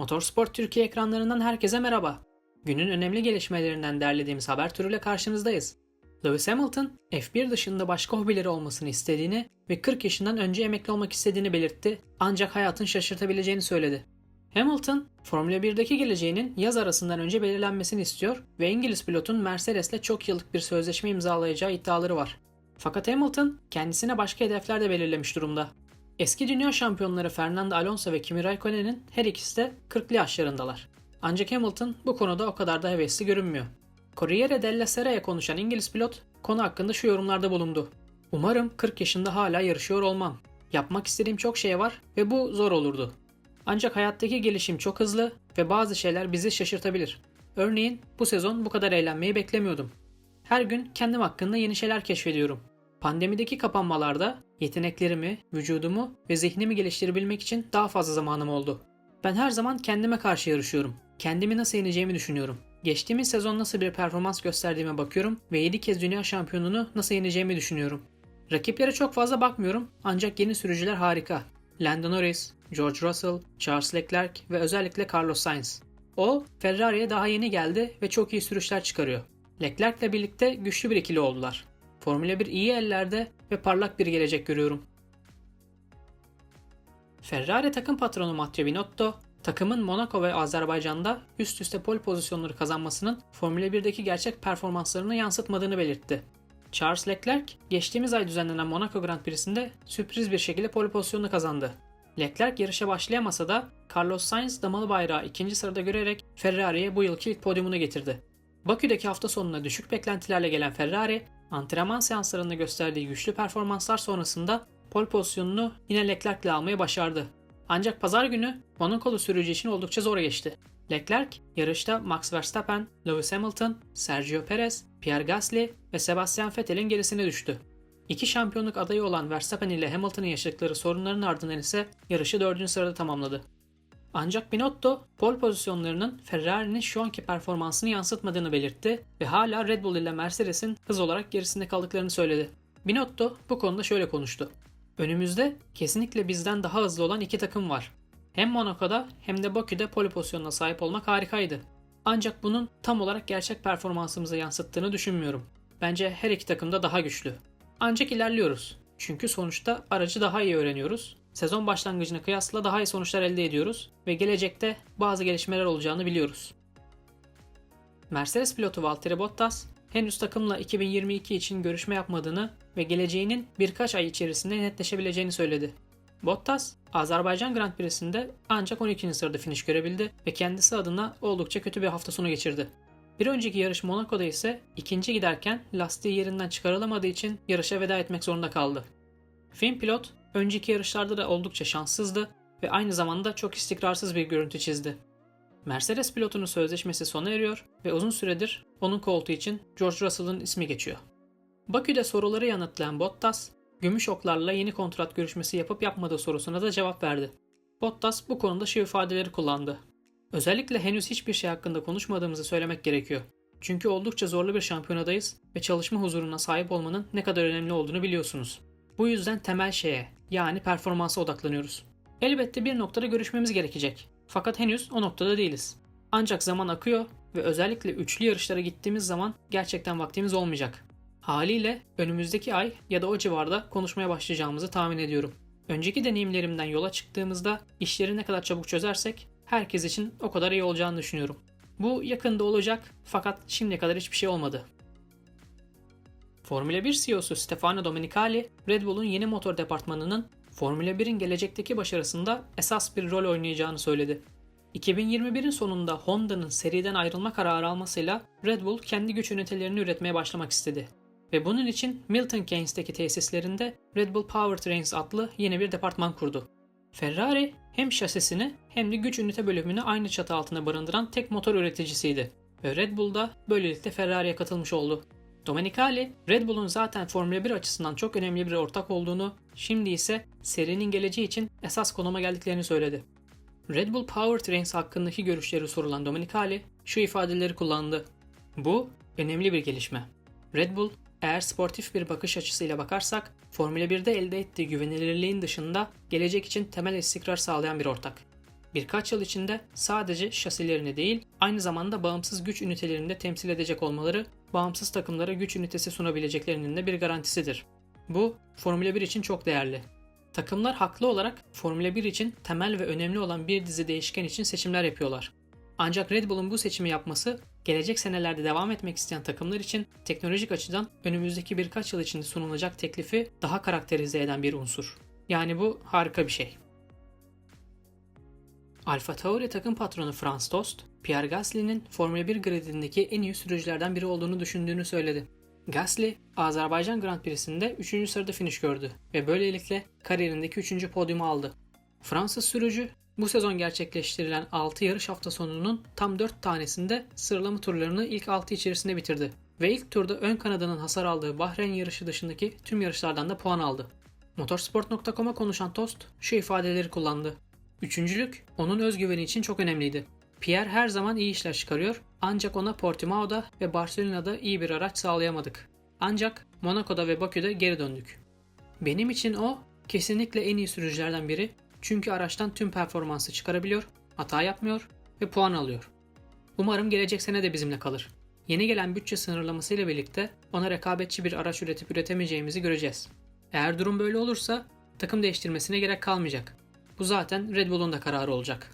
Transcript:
Motorsport Türkiye ekranlarından herkese merhaba. Günün önemli gelişmelerinden derlediğimiz haber turuyla karşınızdayız. Lewis Hamilton, F1 dışında başka hobileri olmasını istediğini ve 40 yaşından önce emekli olmak istediğini belirtti ancak hayatın şaşırtabileceğini söyledi. Hamilton, Formula 1'deki geleceğinin yaz arasından önce belirlenmesini istiyor ve İngiliz pilotun Mercedes'le çok yıllık bir sözleşme imzalayacağı iddiaları var. Fakat Hamilton kendisine başka hedefler de belirlemiş durumda. Eski dünya şampiyonları Fernando Alonso ve Kimi Raikkonen'in her ikisi de 40'lı yaşlarındalar. Ancak Hamilton bu konuda o kadar da hevesli görünmüyor. Corriere della Sera'ya konuşan İngiliz pilot konu hakkında şu yorumlarda bulundu. Umarım 40 yaşında hala yarışıyor olmam. Yapmak istediğim çok şey var ve bu zor olurdu. Ancak hayattaki gelişim çok hızlı ve bazı şeyler bizi şaşırtabilir. Örneğin bu sezon bu kadar eğlenmeyi beklemiyordum. Her gün kendim hakkında yeni şeyler keşfediyorum. Pandemideki kapanmalarda yeteneklerimi, vücudumu ve zihnimi geliştirebilmek için daha fazla zamanım oldu. Ben her zaman kendime karşı yarışıyorum. Kendimi nasıl yeneceğimi düşünüyorum. Geçtiğimiz sezon nasıl bir performans gösterdiğime bakıyorum ve 7 kez dünya şampiyonunu nasıl yeneceğimi düşünüyorum. Rakiplere çok fazla bakmıyorum ancak yeni sürücüler harika. Lando Norris, George Russell, Charles Leclerc ve özellikle Carlos Sainz. O, Ferrari'ye daha yeni geldi ve çok iyi sürüşler çıkarıyor. Leclerc ile birlikte güçlü bir ikili oldular. Formula 1 iyi ellerde ve parlak bir gelecek görüyorum. Ferrari takım patronu Matteo Binotto, takımın Monaco ve Azerbaycan'da üst üste pol pozisyonları kazanmasının Formula 1'deki gerçek performanslarını yansıtmadığını belirtti. Charles Leclerc, geçtiğimiz ay düzenlenen Monaco Grand Prix'sinde sürpriz bir şekilde pol pozisyonunu kazandı. Leclerc yarışa başlayamasa da Carlos Sainz damalı bayrağı ikinci sırada görerek Ferrari'ye bu yılki ilk podyumunu getirdi. Bakü'deki hafta sonuna düşük beklentilerle gelen Ferrari, antrenman seanslarında gösterdiği güçlü performanslar sonrasında pol pozisyonunu yine Leclerc ile almayı başardı. Ancak pazar günü Monaco'lu sürücü için oldukça zor geçti. Leclerc yarışta Max Verstappen, Lewis Hamilton, Sergio Perez, Pierre Gasly ve Sebastian Vettel'in gerisine düştü. İki şampiyonluk adayı olan Verstappen ile Hamilton'ın yaşadıkları sorunların ardından ise yarışı 4. sırada tamamladı. Ancak Binotto pol pozisyonlarının Ferrari'nin şu anki performansını yansıtmadığını belirtti ve hala Red Bull ile Mercedes'in hız olarak gerisinde kaldıklarını söyledi. Binotto bu konuda şöyle konuştu. Önümüzde kesinlikle bizden daha hızlı olan iki takım var. Hem Monaco'da hem de Bakü'de pole pozisyonuna sahip olmak harikaydı. Ancak bunun tam olarak gerçek performansımıza yansıttığını düşünmüyorum. Bence her iki takım da daha güçlü. Ancak ilerliyoruz. Çünkü sonuçta aracı daha iyi öğreniyoruz. Sezon başlangıcına kıyasla daha iyi sonuçlar elde ediyoruz ve gelecekte bazı gelişmeler olacağını biliyoruz. Mercedes pilotu Valtteri Bottas henüz takımla 2022 için görüşme yapmadığını ve geleceğinin birkaç ay içerisinde netleşebileceğini söyledi. Bottas, Azerbaycan Grand Prix'sinde ancak 12. sırada finish görebildi ve kendisi adına oldukça kötü bir hafta sonu geçirdi. Bir önceki yarış Monaco'da ise ikinci giderken lastiği yerinden çıkarılamadığı için yarışa veda etmek zorunda kaldı. Fin pilot önceki yarışlarda da oldukça şanssızdı ve aynı zamanda çok istikrarsız bir görüntü çizdi. Mercedes pilotunun sözleşmesi sona eriyor ve uzun süredir onun koltuğu için George Russell'ın ismi geçiyor. Bakü'de soruları yanıtlayan Bottas, gümüş oklarla yeni kontrat görüşmesi yapıp yapmadığı sorusuna da cevap verdi. Bottas bu konuda şu ifadeleri kullandı. Özellikle henüz hiçbir şey hakkında konuşmadığımızı söylemek gerekiyor. Çünkü oldukça zorlu bir şampiyonadayız ve çalışma huzuruna sahip olmanın ne kadar önemli olduğunu biliyorsunuz. Bu yüzden temel şeye, yani performansa odaklanıyoruz. Elbette bir noktada görüşmemiz gerekecek. Fakat henüz o noktada değiliz. Ancak zaman akıyor ve özellikle üçlü yarışlara gittiğimiz zaman gerçekten vaktimiz olmayacak. Haliyle önümüzdeki ay ya da o civarda konuşmaya başlayacağımızı tahmin ediyorum. Önceki deneyimlerimden yola çıktığımızda işleri ne kadar çabuk çözersek herkes için o kadar iyi olacağını düşünüyorum. Bu yakında olacak fakat şimdiye kadar hiçbir şey olmadı. Formula 1 CEO'su Stefano Domenicali, Red Bull'un yeni motor departmanının Formula 1'in gelecekteki başarısında esas bir rol oynayacağını söyledi. 2021'in sonunda Honda'nın seriden ayrılma kararı almasıyla Red Bull kendi güç ünitelerini üretmeye başlamak istedi. Ve bunun için Milton Keynes'teki tesislerinde Red Bull Powertrains adlı yeni bir departman kurdu. Ferrari hem şasisini hem de güç ünite bölümünü aynı çatı altında barındıran tek motor üreticisiydi. Ve Red Bull da böylelikle Ferrari'ye katılmış oldu. Domenicali, Red Bull'un zaten Formula 1 açısından çok önemli bir ortak olduğunu, şimdi ise serinin geleceği için esas konuma geldiklerini söyledi. Red Bull Powertrains hakkındaki görüşleri sorulan Domenicali şu ifadeleri kullandı. Bu önemli bir gelişme. Red Bull eğer sportif bir bakış açısıyla bakarsak Formula 1'de elde ettiği güvenilirliğin dışında gelecek için temel istikrar sağlayan bir ortak. birkaç yıl içinde sadece şasilerini değil, aynı zamanda bağımsız güç ünitelerini de temsil edecek olmaları, bağımsız takımlara güç ünitesi sunabileceklerinin de bir garantisidir. Bu, Formula 1 için çok değerli. Takımlar haklı olarak Formula 1 için temel ve önemli olan bir dizi değişken için seçimler yapıyorlar. Ancak Red Bull'un bu seçimi yapması gelecek senelerde devam etmek isteyen takımlar için teknolojik açıdan önümüzdeki birkaç yıl içinde sunulacak teklifi daha karakterize eden bir unsur. Yani bu harika bir şey. Alfa Tauri takım patronu Franz Tost, Pierre Gasly'nin Formula 1 gridindeki en iyi sürücülerden biri olduğunu düşündüğünü söyledi. Gasly, Azerbaycan Grand Prix'sinde 3. sırada finish gördü ve böylelikle kariyerindeki 3. podyumu aldı. Fransız sürücü bu sezon gerçekleştirilen 6 yarış hafta sonunun tam 4 tanesinde sıralama turlarını ilk 6 içerisinde bitirdi ve ilk turda ön kanadının hasar aldığı Bahreyn yarışı dışındaki tüm yarışlardan da puan aldı. Motorsport.com'a konuşan Tost şu ifadeleri kullandı. Üçüncülük onun özgüveni için çok önemliydi. Pierre her zaman iyi işler çıkarıyor ancak ona Portimao'da ve Barcelona'da iyi bir araç sağlayamadık. Ancak Monaco'da ve Bakü'de geri döndük. Benim için o kesinlikle en iyi sürücülerden biri çünkü araçtan tüm performansı çıkarabiliyor, hata yapmıyor ve puan alıyor. Umarım gelecek sene de bizimle kalır. Yeni gelen bütçe sınırlaması ile birlikte ona rekabetçi bir araç üretip üretemeyeceğimizi göreceğiz. Eğer durum böyle olursa takım değiştirmesine gerek kalmayacak. Bu zaten Red Bull'un da kararı olacak.